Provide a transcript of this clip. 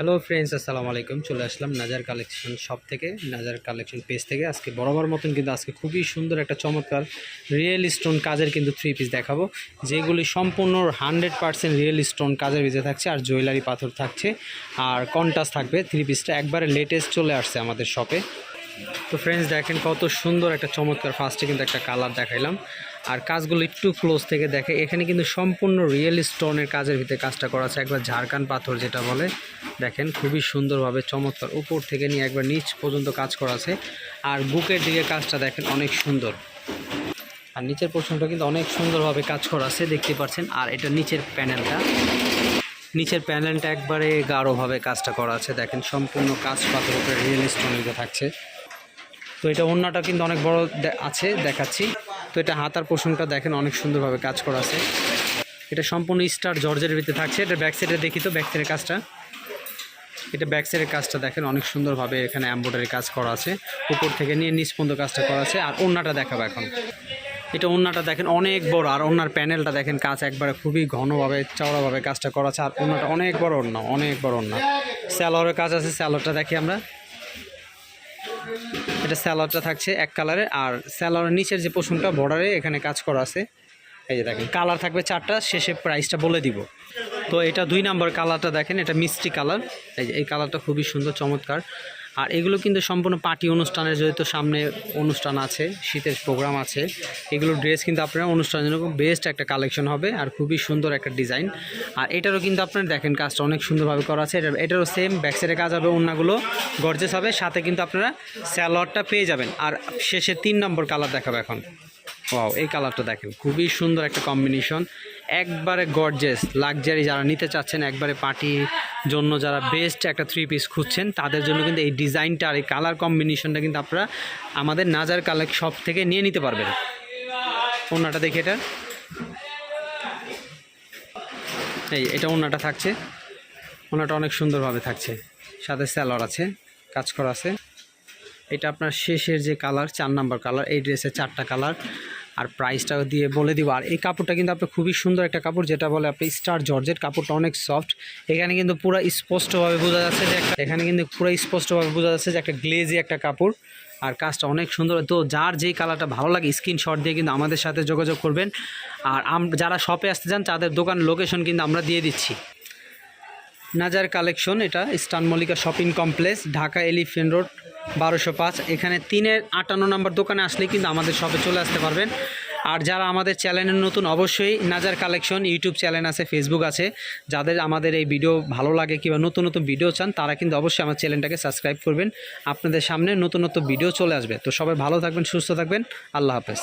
Hello friends আসসালামু আলাইকুম চলে আসলাম নাজার কালেকশন শপ থেকে। নাজার কালেকশন পেজ থেকে। আজকে বরাবর মতন কিন্তু আজকে খুবই সুন্দর একটা চমৎকার রিয়েল স্টোন কাজের কিন্তু থ্রি পিস দেখাবো। যেগুলি সম্পূর্ণ হান্ড্রেড পার্সেন্ট রিয়েল স্টোন কাজের ভিতরে থাকছে আর জুয়েলারি পাথর থাকছে। আর কন্টাস থাকবে থ্রি পিসটা একবারে লেটেস্ট চলে আসছে আমাদের শপে তো ফ্রেন্ডস দেখেন কত সুন্দর একটা চমৎকার ফার্স্টে কিন্তু একটা কালার দেখাইলাম। আর কাজগুলো একটু ক্লোজ থেকে দেখে। এখানে কিন্তু সম্পূর্ণ রিয়েল স্টোনের কাজের ভিতরে কাজটা করা আছে। একবার ঝাড়খান পাথর যেটা বলে। দেখেন, খুবই সুন্দরভাবে, চমৎকার। উপর থেকে নিয়ে একবার নিচ পর্যন্ত কাজ করা আছে। আর বুকের দিকে কাজটা দেখেন, অনেক সুন্দর। আর নিচের পোর্শনটা কিন্তু অনেক সুন্দরভাবে কাজ করা আছে, দেখতে পাচ্ছেন। আর এটা নিচের প্যানেলটা। নিচের প্যানেলটা একবারে গাঢ়ভাবে কাজটা করা আছে। দেখেন, সম্পূর্ণ কাজ পাথর উপরে রিয়েল স্টোনের থাকছে। তো এটা অন্যটা কিন্তু অনেক বড় আছে, দেখাচ্ছি। তো এটা হাতার পোষণটা দেখেন, অনেক সুন্দরভাবে কাজ করা আছে। এটা সম্পূর্ণ স্টার জর্জের ভিতরে থাকছে। এটা ব্যাক সাইডে দেখি তো ব্যাক সাইডের কাজটা। এটা ব্যাক সাইডের কাজটা দেখেন, অনেক সুন্দরভাবে এখানে এম্ব্রয়ডারি কাজ করা আছে। উপর থেকে নিয়ে পর্যন্ত কাজটা করা আছে, আর অন্যটা দেখাবো এখন। এটা অন্যটা দেখেন অনেক বড়, আর অন্যার প্যানেলটা দেখেন কাজ একবারে খুবই ঘনভাবে, চওড়াভাবে কাজটা করা আছে, আর অন্যটা অনেক বড় অন্য অনেক বড় অন্য স্যালোয়ারের কাজ আছে, স্যালোয়ারটা দেখি আমরা। এটা স্যালোয়ারটা থাকছে এক কালারে, আর স্যালোয়ারের নিচের যে পোষণটা বর্ডারে এখানে কাজ করা আছে। এই যে দেখেন, কালার থাকবে চারটা, শেষে প্রাইসটা বলে দিব। তো এটা দুই নাম্বার কালারটা দেখেন, এটা মিষ্টি কালার। এই কালারটা খুবই সুন্দর, চমৎকার। আর এগুলো কিন্তু সম্পূর্ণ পার্টি অনুষ্ঠানের, যেহেতু সামনে অনুষ্ঠান আছে, শীতের প্রোগ্রাম আছে, এগুলো ড্রেস কিন্তু আপনার অনুষ্ঠানের জন্য বেস্ট একটা কালেকশন হবে আর খুবই সুন্দর একটা ডিজাইন আর এটারও কিন্তু আপনারা দেখেন, কাজটা অনেক সুন্দরভাবে করা আছে। এটা, এটারও সেম ব্যাকসাইডে কাজ হবে অন্যগুলো গর্জেস হবে। সাথে কিন্তু আপনারা স্যালোয়ারটা পেয়ে যাবেন। আর শেষে তিন নম্বর কালার দেখাবো এখন। ওয়াও এই কালারটা দেখেন, খুবই সুন্দর একটা কম্বিনেশন একবারে গর্জেস লাক্সারি যারা নিতে চাচ্ছেন, একবারে পার্টির জন্য যারা বেস্ট একটা থ্রি পিস খুঁজছেন, তাদের জন্য কিন্তু এই ডিজাইনটা আর এই কালার কম্বিনেশনটা কিন্তু আপনারা আমাদের নাজার কালেক্ট শপ থেকে নিয়ে নিতে পারবেন। ওনাটা দেখি এটা। এই, এটা ওনাটা থাকছে। ওনাটা অনেক সুন্দরভাবে থাকছে। সাথে স্যালোয়ার আছে, কাজ করা আছে। এটা আপনার শেষের যে কালার চার নাম্বার কালার এই ড্রেসের চারটা কালার আর প্রাইসটা দিয়ে বলে দিব। আর এই কাপড়টা কিন্তু আপনার খুবই সুন্দর একটা কাপড়, যেটা বলে আপনি স্টার জর্জেট কাপড়টা অনেক সফট এখানে কিন্তু পুরো স্পষ্টভাবে বোঝা যাচ্ছে যে একটা এখানে কিন্তু পুরো স্পষ্টভাবে বোঝা যাচ্ছে যে একটা গ্লেজি একটা কাপড়। আর কাজটা অনেক সুন্দর। তো যার যেই কালারটা ভালো লাগে স্ক্রিনশট দিয়ে কিন্তু আমাদের সাথে যোগাযোগ করবেন। আর যারা শপে আসতে চান, তাদের দোকান লোকেশন কিন্তু আমরা দিয়ে দিচ্ছি। নাজার কালেকশন, এটা স্টান Mallika shopping complex, Dhaka elephant road, বারোশো পাঁচ। এখানে তিনের আটান্ন নম্বর দোকানে আসলে কিন্তু আমাদের শপে চলে আসতে পারবেন। আর যারা আমাদের চ্যানেলের নতুন, অবশ্যই নাজার কালেকশন ইউটিউব চ্যানেল আছে ফেসবুক আছে। যাদের আমাদের এই ভিডিও ভালো লাগে কিংবা নতুন নতুন ভিডিও চান, তারা কিন্তু অবশ্যই আমার চ্যানেলটাকে সাবস্ক্রাইব করবেন। আপনাদের সামনে নতুন নতুন ভিডিও চলে আসবে। তো সবাই ভালো থাকবেন, সুস্থ থাকবেন। আল্লাহ হাফেজ।